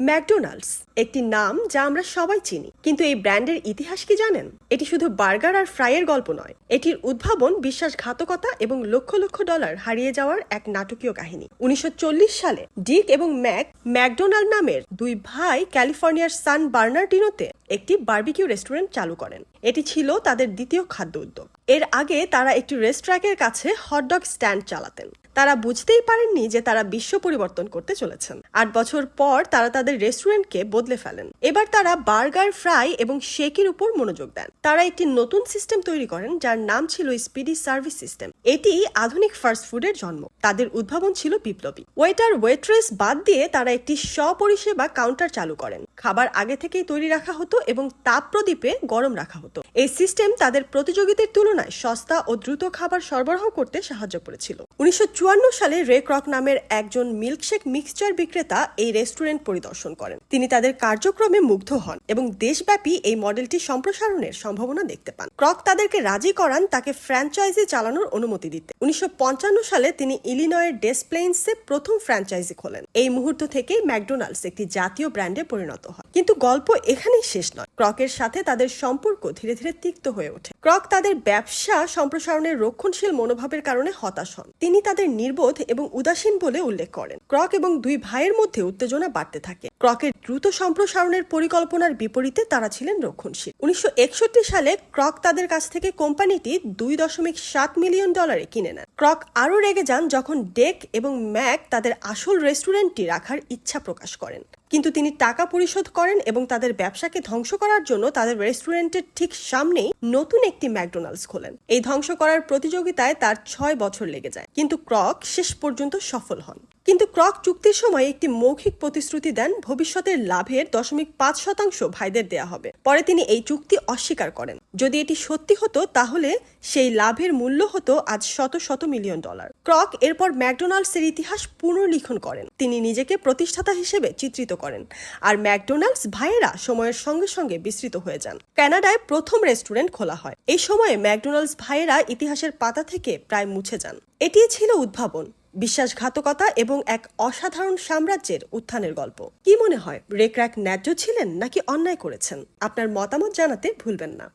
McDonald's, একটি নাম যা আমরা সবাই চিনি। কিন্তু এই ব্র্যান্ডের ইতিহাস কি জানেন? এটি শুধু বার্গার আর ফ্রাইয়ের গল্প নয়। এটির উদ্ভাবন, বিশ্বাসঘাতকতা এবং লক্ষ লক্ষ ডলার হারিয়ে যাওয়ার এক নাটকীয় কাহিনী। উনিশশো চল্লিশ সালে ডিক এবং ম্যাক ম্যাকডোনাল্ড নামের দুই ভাই ক্যালিফোর্নিয়ার সান বার্নার্ডিনোতে একটি বার্বিকিউ রেস্টুরেন্ট চালু করেন। এটি ছিল তাদের দ্বিতীয় খাদ্য উদ্যোগ। এর আগে তারা একটি রেস্ট্রাকের কাছে হটডগ স্ট্যান্ড চালাতেন। তারা বুঝতেই পারেননি যে তারা বিশ্ব পরিবর্তন করতে চলেছেন। আট বছর পর তারা তাদের রেস্টুরেন্টকে বদলে ফেলেন। এবার তারা বার্গার, ফ্রাই এবং শেকের উপর মনোযোগ দেন। তারা একটি নতুন সিস্টেম তৈরি করেন যার নাম ছিল স্পিডি সার্ভিস সিস্টেম। এটি আধুনিক ফাস্ট ফুডের জন্ম। তাদের উদ্ভাবন ছিল বিপ্লবী। ওয়েটার ওয়েট্রেস বাদ দিয়ে তারা একটি স্বপরিষেবা কাউন্টার চালু করেন। খাবার আগে থেকেই তৈরি রাখা হতো এবং তাপ প্রদীপে গরম রাখা হতো। এই সিস্টেম তাদের প্রতিযোগীদের তুলনায় সস্তা ও দ্রুত খাবার সরবরাহ করতে সাহায্য করেছিল। উনিশশো চুয়ান্ন সালে রে ক্রক নামের একজন মিল্কশেক মিক্সচার বিক্রেতা এই রেস্টুরেন্ট পরিদর্শন করেন। তিনি তাদের কার্যক্রমে মুগ্ধ হন এবং দেশব্যাপী এই মডেলটি সম্প্রসারণের সম্ভাবনা দেখতে পান। ক্রক তাদেরকে রাজি করান তাকে ফ্র্যাঞ্চাইজি চালানোর অনুমতি দিতে। উনিশশো পঞ্চান্ন সালে তিনি ইলিনয়ের ডেসপ্লেইন্সে প্রথম ফ্র্যাঞ্চাইজি খোলেন। এই মুহূর্ত থেকেই ম্যাকডোনাল্ডস একটি জাতীয় ব্র্যান্ডে পরিণত হয়। কিন্তু গল্প এখানেই শেষ নয়। ক্রকের সাথে তাদের সম্পর্ক ধীরে ধীরে তিক্ত হয়ে ওঠে। ক্রক তাদের ব্যবসা সম্প্রসারণের রক্ষণশীল মনোভাবের কারণে হতাশ হন। তিনি তাদের নির্বোধ এবং উদাসীন বলে উল্লেখ করেন। ক্রক এবং দুই ভাইয়ের মধ্যে উত্তেজনা বাড়তে থাকে। ক্রকের দ্রুত সম্প্রসারণের পরিকল্পনার বিপরীতে তারা ছিলেন রক্ষণশীল। উনিশশো একষট্টি সালে ক্রক তাদের কাছ থেকে কোম্পানিটি দুই দশমিক সাত মিলিয়ন ডলারে কিনে নেন। ক্রক আরও রেগে যান যখন ডেক এবং ম্যাক তাদের আসল রেস্টুরেন্টটি রাখার ইচ্ছা প্রকাশ করেন। কিন্তু তিনি টাকা পরিশোধ করেন এবং তাদের ব্যবসাকে ধ্বংস করার জন্য তাদের রেস্টুরেন্টের ঠিক সামনেই নতুন একটি ম্যাকডোনাল্ডস খোলেন। এই ধ্বংস করার প্রতিযোগিতায় তার ছয় বছর লেগে যায়। কিন্তু ক্রক শেষ পর্যন্ত সফল হন। কিন্তু ক্রক চুক্তির সময় একটি মৌখিক প্রতিশ্রুতি দেন ভবিষ্যতের লাভের দশমিক পাঁচ শতাংশ ভাইদের দেয়া হবে। পরে তিনি এই চুক্তি অস্বীকার করেন। যদি এটি সত্যি হতো, তাহলে সেই লাভের মূল্য হতো আজ শত শত মিলিয়ন ডলার। ক্রক এরপর ম্যাকডোনাল্ডসের ইতিহাস পুনর্লিখন করেন। তিনি নিজেকে প্রতিষ্ঠাতা হিসেবে চিত্রিত করেন আর ম্যাকডোনাল্ডস ভাইয়েরা সময়ের সঙ্গে সঙ্গে বিস্তৃত হয়ে যান। কানাডায় প্রথম রেস্টুরেন্ট খোলা হয়। এই সময়ে ম্যাকডোনাল্ডস ভাইয়েরা ইতিহাসের পাতা থেকে প্রায় মুছে যান। এটি ছিল উদ্ভাবন। বিশ্বাসঘাতকতা এবং এক অসাধারণ সাম্রাজ্যের উত্থানের গল্প। কি মনে হয়, রেক্র্যাক ন্যায্য ছিলেন নাকি অন্যায় করেছেন? আপনার মতামত জানাতে ভুলবেন না।